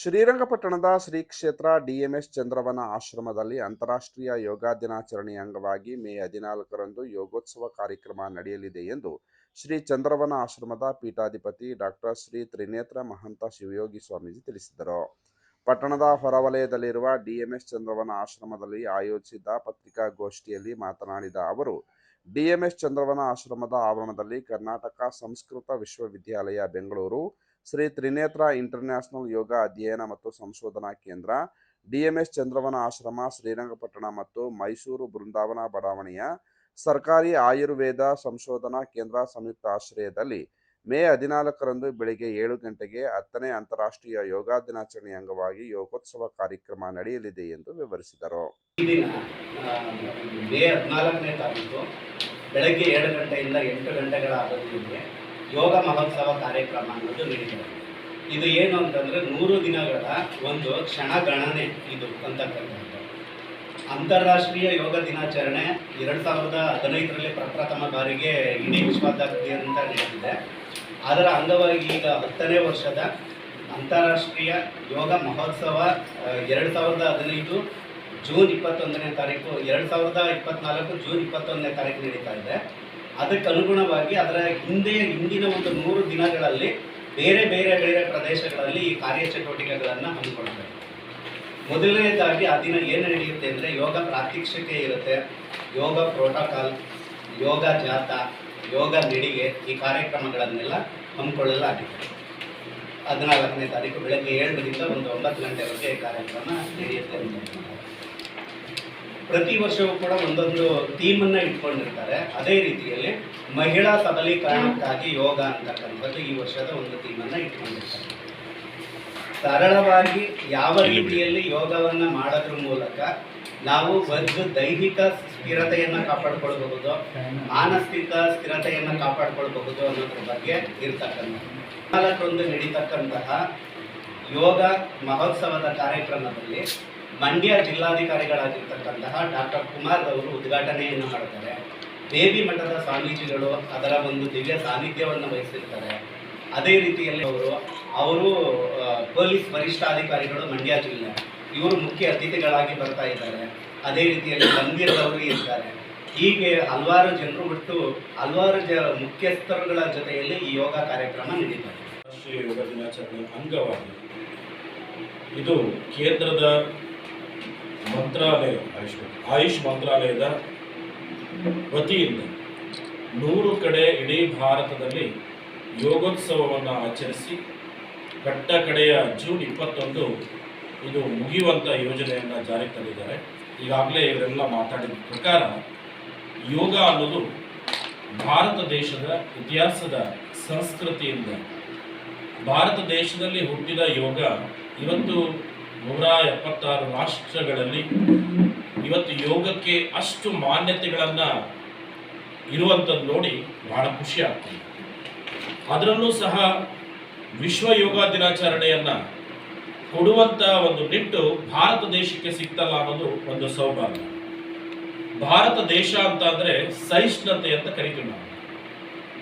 ಶ್ರೀರಂಗಪಟ್ಟಣದ ಶ್ರೀ ಕ್ಷೇತ್ರ ಡಿಎಂಎಸ್ ಚಂದ್ರವನ ಆಶ್ರಮದಲ್ಲಿ ಅಂತಾರಾಷ್ಟ್ರೀಯ ಯೋಗ ದಿನಾಚರಣೆಯ ಅಂಗವಾಗಿ ಮೇ ಹದಿನಾಲ್ಕರಂದು ಯೋಗೋತ್ಸವ ಕಾರ್ಯಕ್ರಮ ನಡೆಯಲಿದೆ ಎಂದು ಶ್ರೀ ಚಂದ್ರವನ ಆಶ್ರಮದ ಪೀಠಾಧಿಪತಿ ಡಾಕ್ಟರ್ ಶ್ರೀ ತ್ರಿನೇತ್ರ ಮಹಂತ ಶಿವಯೋಗಿ ಸ್ವಾಮೀಜಿ ತಿಳಿಸಿದರು. ಪಟ್ಟಣದ ಹೊರವಲಯದಲ್ಲಿರುವ ಡಿಎಂಎಸ್ ಚಂದ್ರವನ ಆಶ್ರಮದಲ್ಲಿ ಆಯೋಜಿಸಿದ್ದ ಪತ್ರಿಕಾಗೋಷ್ಠಿಯಲ್ಲಿ ಮಾತನಾಡಿದ ಅವರು, ಡಿಎಂಎಸ್ ಚಂದ್ರವನ ಆಶ್ರಮದ ಆವರಣದಲ್ಲಿ ಕರ್ನಾಟಕ ಸಂಸ್ಕೃತ ವಿಶ್ವವಿದ್ಯಾಲಯ, ಬೆಂಗಳೂರು ಶ್ರೀ ತ್ರಿನೇತ್ರ ಇಂಟರ್ನ್ಯಾಷನಲ್ ಯೋಗ ಅಧ್ಯಯನ ಮತ್ತು ಸಂಶೋಧನಾ ಕೇಂದ್ರ ಡಿಎಂಎಸ್ ಚಂದ್ರವನ ಆಶ್ರಮ, ಶ್ರೀರಂಗಪಟ್ಟಣ ಮತ್ತು ಮೈಸೂರು ಬೃಂದಾವನ ಬಡಾವಣೆಯ ಸರ್ಕಾರಿ ಆಯುರ್ವೇದ ಸಂಶೋಧನಾ ಕೇಂದ್ರ ಸಂಯುಕ್ತ ಆಶ್ರಯದಲ್ಲಿ ಮೇ ಹದಿನಾಲ್ಕರಂದು ಬೆಳಿಗ್ಗೆ ಏಳು ಗಂಟೆಗೆ ಹತ್ತನೇ ಅಂತಾರಾಷ್ಟ್ರೀಯ ಯೋಗ ದಿನಾಚರಣೆ ಅಂಗವಾಗಿ ಯೋಗೋತ್ಸವ ಕಾರ್ಯಕ್ರಮ ನಡೆಯಲಿದೆ ಎಂದು ವಿವರಿಸಿದರು. ಮೇ ಹದಿನಾಲ್ಕನೇ ತಾರೀಕು, ಬೆಳಗ್ಗೆ ಏಳು ಗಂಟೆಯಿಂದ ಎಂಟು ಗಂಟೆಗಳ ಅವಧಿಯಲ್ಲಿ ಯೋಗ ಮಹೋತ್ಸವ ಕಾರ್ಯಕ್ರಮ ಅನ್ನೋದು ನಡೀತದೆ ಇದು ಏನು ಅಂತಂದರೆ ನೂರು ದಿನಗಳ ಒಂದು ಕ್ಷಣಗಣನೆ ಇದು ಅಂತಕ್ಕಂಥದ್ದು. ಅಂತಾರಾಷ್ಟ್ರೀಯ ಯೋಗ ದಿನಾಚರಣೆ ಎರಡು ಸಾವಿರದ ಹದಿನೈದರಲ್ಲಿ ಪ್ರಪ್ರಥಮ ಬಾರಿಗೆ ಇಡೀ ವಿಶ್ವಾದ್ಯಂತ ನಡೆದಿದೆ. ಅದರ ಅಂಗವಾಗಿ ಈಗ ಹತ್ತನೇ ವರ್ಷದ ಅಂತಾರಾಷ್ಟ್ರೀಯ ಯೋಗ ಮಹೋತ್ಸವ ಎರಡು ಸಾವಿರದ ಹದಿನೈದು ಜೂನ್ ಇಪ್ಪತ್ತೊಂದನೇ ತಾರೀಕು, ಎರಡು ಸಾವಿರದ ಇಪ್ಪತ್ನಾಲ್ಕು ಜೂನ್ ಇಪ್ಪತ್ತೊಂದನೇ ತಾರೀಕು ನಡೀತಾ ಇದೆ. ಅದಕ್ಕೆ ಅನುಗುಣವಾಗಿ ಅದರ ಹಿಂದೆ ಹಿಂದಿನ ಒಂದು ನೂರು ದಿನಗಳಲ್ಲಿ ಬೇರೆ ಬೇರೆ ಬೇರೆ ಪ್ರದೇಶಗಳಲ್ಲಿ ಈ ಕಾರ್ಯಚಟುವಟಿಕೆಗಳನ್ನು ಹಮ್ಮಿಕೊಳ್ಬೇಕು ಮೊದಲನೇದಾಗಿ ಆ ದಿನ ಏನು ನಡೆಯುತ್ತೆ ಅಂದರೆ ಯೋಗ ಪ್ರಾತ್ಯಕ್ಷಿಕೆ ಇರುತ್ತೆ, ಯೋಗ ಪ್ರೋಟೋಕಾಲ್, ಯೋಗ ಜಾತ ಯೋಗ ನಡಿಗೆ ಈ ಕಾರ್ಯಕ್ರಮಗಳನ್ನೆಲ್ಲ ಹಮ್ಮಿಕೊಳ್ಳಲಾಗಿದೆ ಹದಿನಾಲ್ಕನೇ ತಾರೀಕು ಬೆಳಗ್ಗೆ ಏಳರಿಂದ ಒಂದು ಒಂಬತ್ತು ಗಂಟೆವರೆಗೆ ಈ ಕಾರ್ಯಕ್ರಮ ನಡೆಯುತ್ತೆ. ಪ್ರತಿ ವರ್ಷವೂ ಕೂಡ ಒಂದೊಂದು ಥೀಮನ್ನು ಇಟ್ಕೊಂಡಿರ್ತಾರೆ. ಅದೇ ರೀತಿಯಲ್ಲಿ ಮಹಿಳಾ ಸಬಲೀಕರಣಕ್ಕಾಗಿ ಯೋಗ ಅಂತಕ್ಕಂಥದ್ದು ಈ ವರ್ಷದ ಒಂದು ಥೀಮನ್ನು ಇಟ್ಕೊಂಡಿರ್ತಾರೆ. ಸರಳವಾಗಿ ಯಾವ ರೀತಿಯಲ್ಲಿ ಯೋಗವನ್ನು ಮಾಡೋದ್ರ ಮೂಲಕ ನಾವು ಒಂದು ದೈಹಿಕ ಸ್ಥಿರತೆಯನ್ನು ಕಾಪಾಡ್ಕೊಳ್ಬಹುದು ಮಾನಸಿಕ ಸ್ಥಿರತೆಯನ್ನು ಕಾಪಾಡ್ಕೊಳ್ಬಹುದು ಅನ್ನೋದ್ರ ಬಗ್ಗೆ ಇರ್ತಕ್ಕಂಥ ನಾಲ್ಕರಂದು ನಡೀತಕ್ಕಂತಹ ಯೋಗ ಮಹೋತ್ಸವದ ಕಾರ್ಯಕ್ರಮದಲ್ಲಿ ಮಂಡ್ಯ ಜಿಲ್ಲಾಧಿಕಾರಿಗಳಾಗಿರ್ತಕ್ಕಂತಹ ಡಾಕ್ಟರ್ ಕುಮಾರ್ ಅವರು ಉದ್ಘಾಟನೆಯನ್ನು ಮಾಡ್ತಾರೆ ದೇವಿ ಮಠದ ಸ್ವಾಮೀಜಿಗಳು ಅದರ ಒಂದು ದಿವ್ಯ ಸಾನ್ನಿಧ್ಯವನ್ನು ವಹಿಸಿರ್ತಾರೆ. ಅದೇ ರೀತಿಯಲ್ಲಿ ಅವರು ಅವರು ಪೊಲೀಸ್ ವರಿಷ್ಠಾಧಿಕಾರಿಗಳು ಮಂಡ್ಯ ಜಿಲ್ಲೆ. ಇವರು ಮುಖ್ಯ ಅತಿಥಿಗಳಾಗಿ ಬರ್ತಾ ಇದ್ದಾರೆ. ಅದೇ ರೀತಿಯಲ್ಲಿ ಗಂಭೀರದವರು ಇರ್ತಾರೆ ಹೀಗೆ ಹಲವಾರು ಜನರು ಬಿಟ್ಟು ಹಲವಾರು ಜ, ಮುಖ್ಯಸ್ಥರುಗಳ ಜೊತೆಯಲ್ಲಿ ಈ ಯೋಗ ಕಾರ್ಯಕ್ರಮ ನಡೀತಾರೆ ಯೋಗ ದಿನಾಚರಣೆ ಅಂಗವಾಗಿ ಇದು ಕೇಂದ್ರದ ಮಂತ್ರಾಲಯ ಆಯುಷ್ ಆಯುಷ್ ಮಂತ್ರಾಲಯದ ವತಿಯಿಂದ ನೂರು ಕಡೆ ಇಡೀ ಭಾರತದಲ್ಲಿ ಯೋಗೋತ್ಸವವನ್ನು ಆಚರಿಸಿ ಕಟ್ಟ ಕಡೆಯ ಜೂನ್ ಇಪ್ಪತ್ತೊಂದು ಇದು ಮುಗಿಯುವಂಥ ಯೋಜನೆಯನ್ನು ಜಾರಿಗೆ ತಂದಿದ್ದಾರೆ. ಈಗಾಗಲೇ ಇವರೆಲ್ಲ ಮಾತಾಡಿದ ಪ್ರಕಾರ ಯೋಗ ಅನ್ನೋದು ಭಾರತ ದೇಶದ ಇತಿಹಾಸದ ಸಂಸ್ಕೃತಿಯಿಂದ ಭಾರತ ದೇಶದಲ್ಲಿ ಹುಟ್ಟಿದ ಯೋಗ ಇವತ್ತು ನೂರ ಎಪ್ಪತ್ತಾರು ರಾಷ್ಟ್ರಗಳಲ್ಲಿ ಇವತ್ತು ಯೋಗಕ್ಕೆ ಅಷ್ಟು ಮಾನ್ಯತೆಗಳನ್ನು ಇರುವಂಥದ್ದು ನೋಡಿ ಬಹಳ ಖುಷಿ ಆಗ್ತದೆ ಅದರಲ್ಲೂ ಸಹ ವಿಶ್ವ ಯೋಗ ದಿನಾಚರಣೆಯನ್ನು ಕೊಡುವಂಥ ಒಂದು ನಿಟ್ಟು ಭಾರತ ದೇಶಕ್ಕೆ ಸಿಗ್ತಲ್ಲ ಅನ್ನೋದು ಒಂದು ಸೌಭಾಗ್ಯ. ಭಾರತ ದೇಶ ಅಂತ ಅಂದರೆ ಸಹಿಷ್ಣುತೆ ಅಂತ ಕರಿತೀವಿ ನಾವು.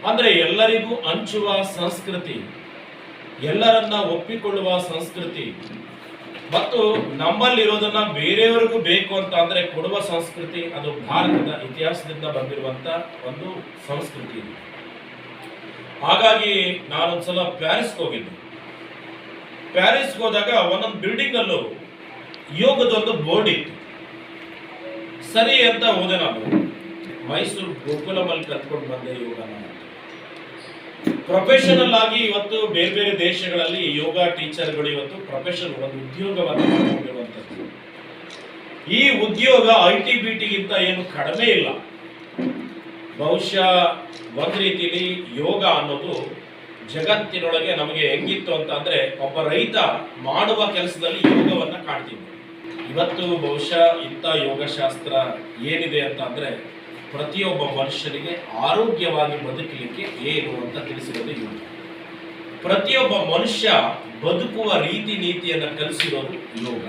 ಅಂದರೆ ಎಲ್ಲರಿಗೂ ಹಂಚುವ ಸಂಸ್ಕೃತಿ, ಎಲ್ಲರನ್ನ ಒಪ್ಪಿಕೊಳ್ಳುವ ಸಂಸ್ಕೃತಿ ಮತ್ತು ನಮ್ಮಲ್ಲಿರೋದನ್ನ ಬೇರೆಯವರಿಗೂ ಬೇಕು ಅಂತ ಅಂದ್ರೆ ಕೊಡುವ ಸಂಸ್ಕೃತಿ ಅದು ಭಾರತದ ಇತಿಹಾಸದಿಂದ ಬಂದಿರುವಂತ ಒಂದು ಸಂಸ್ಕೃತಿ ಇದು. ಹಾಗಾಗಿ ನಾನೊಂದ್ಸಲ ಪ್ಯಾರಿಸ್ಗೆ ಹೋಗಿದ್ದೆ. ಪ್ಯಾರಿಸ್ಗೆ ಹೋದಾಗ ಒಂದೊಂದು ಬಿಲ್ಡಿಂಗ್ ಅಲ್ಲೂ ಯೋಗದೊಂದು ಬೋರ್ಡ್ ಇತ್ತು. ಸರಿ ಅಂತ ಹೋದೆ ನಾನು. ಮೈಸೂರು ಗೋಕುಲಮಲ್ಲಿ ಕಲ್ತ್ಕೊಂಡು ಬಂದೆ ಯೋಗನ. ಪ್ರೊಫೆಷನಲ್ ಆಗಿ ಇವತ್ತು ಬೇರೆ ಬೇರೆ ದೇಶಗಳಲ್ಲಿ ಯೋಗ ಟೀಚರ್ಗಳು ಇವತ್ತು ಪ್ರೊಫೆಷನ್ ಒಂದು ಉದ್ಯೋಗವನ್ನು ಮಾಡಿಕೊಂಡಿರುವಂಥದ್ದು ಈ ಉದ್ಯೋಗ ಐ ಟಿ ಬಿ ಟಿಗಿಂತ ಏನು ಕಡಿಮೆ ಇಲ್ಲ. ಬಹುಶಃ ಒಂದು ರೀತಿಯಲ್ಲಿ ಯೋಗ ಅನ್ನೋದು ಜಗತ್ತಿನೊಳಗೆ ನಮಗೆ ಹೆಂಗಿತ್ತು ಅಂತ ಅಂದ್ರೆ ಒಬ್ಬ ರೈತ ಮಾಡುವ ಕೆಲಸದಲ್ಲಿ ಯೋಗವನ್ನ ಕಾಣ್ತೀವಿ ಇವತ್ತು ಬಹುಶಃ ಇಂಥ ಯೋಗಶಾಸ್ತ್ರ ಏನಿದೆ ಅಂತ ಅಂದ್ರೆ ಪ್ರತಿಯೊಬ್ಬ ಮನುಷ್ಯನಿಗೆ ಆರೋಗ್ಯವಾಗಿ ಬದುಕಲಿಕ್ಕೆ ಏನು ಅಂತ ತಿಳಿಸಿರೋದು ಯೋಗ ಪ್ರತಿಯೊಬ್ಬ ಮನುಷ್ಯ ಬದುಕುವ ರೀತಿ ನೀತಿಯನ್ನು ಕಲಿಸಿರೋದು ಯೋಗ.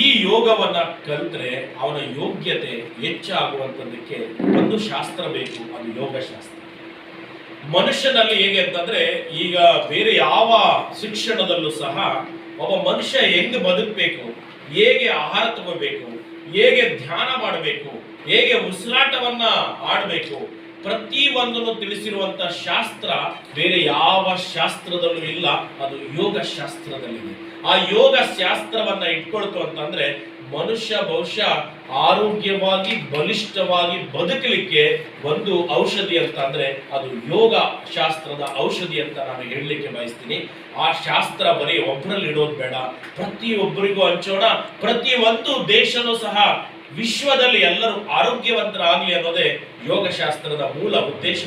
ಈ ಯೋಗವನ್ನ ಕಲಿತರೆ ಅವನ ಯೋಗ್ಯತೆ ಹೆಚ್ಚಾಗುವಂಥದ್ದಕ್ಕೆ ಒಂದು ಶಾಸ್ತ್ರ ಬೇಕು, ಅದು ಯೋಗಶಾಸ್ತ್ರ ಮನುಷ್ಯನಲ್ಲಿ ಹೇಗೆ ಅಂತಂದ್ರೆ, ಈಗ ಬೇರೆ ಯಾವ ಶಿಕ್ಷಣದಲ್ಲೂ ಸಹ ಒಬ್ಬ ಮನುಷ್ಯ ಹೆಂಗ್ ಬದುಕಬೇಕು, ಹೇಗೆ ಆಹಾರ ತಗೋಬೇಕು, ಹೇಗೆ ಧ್ಯಾನ ಮಾಡಬೇಕು ಹೇಗೆ ಉಸಿರಾಟವನ್ನ ಆಡಬೇಕು? ಪ್ರತಿ ಒಂದನ್ನು ತಿಳಿಸಿರುವಂತ ಶಾಸ್ತ್ರ ಬೇರೆ ಯಾವ ಶಾಸ್ತ್ರದಲ್ಲೂ ಇಲ್ಲ, ಅದು ಯೋಗ ಶಾಸ್ತ್ರದಲ್ಲಿದೆ. ಆ ಯೋಗ ಶಾಸ್ತ್ರವನ್ನ ಇಟ್ಕೊಳ್ತು ಅಂತಂದ್ರೆ ಮನುಷ್ಯ ಬಹುಶಃ ಆರೋಗ್ಯವಾಗಿ, ಬಲಿಷ್ಠವಾಗಿ ಬದುಕಲಿಕ್ಕೆ ಒಂದು ಔಷಧಿ ಅಂತ ಅಂದ್ರೆ ಅದು ಯೋಗ ಶಾಸ್ತ್ರದ ಔಷಧಿ ಅಂತ ನಾನು ಹೇಳಲಿಕ್ಕೆ ಬಯಸ್ತೀನಿ. ಆ ಶಾಸ್ತ್ರ ಬರೀ ಒಬ್ಬರಲ್ಲಿ ಇಡೋದು ಬೇಡ. ಪ್ರತಿಯೊಬ್ಬರಿಗೂ ಹಂಚೋಣ ಪ್ರತಿ ಒಂದು ದೇಶನೂ ಸಹ ವಿಶ್ವದಲ್ಲಿ ಎಲ್ಲರೂ ಆರೋಗ್ಯವಂತರಾಗಲಿ ಅನ್ನೋದೇ ಯೋಗಶಾಸ್ತ್ರದ ಮೂಲ ಉದ್ದೇಶ.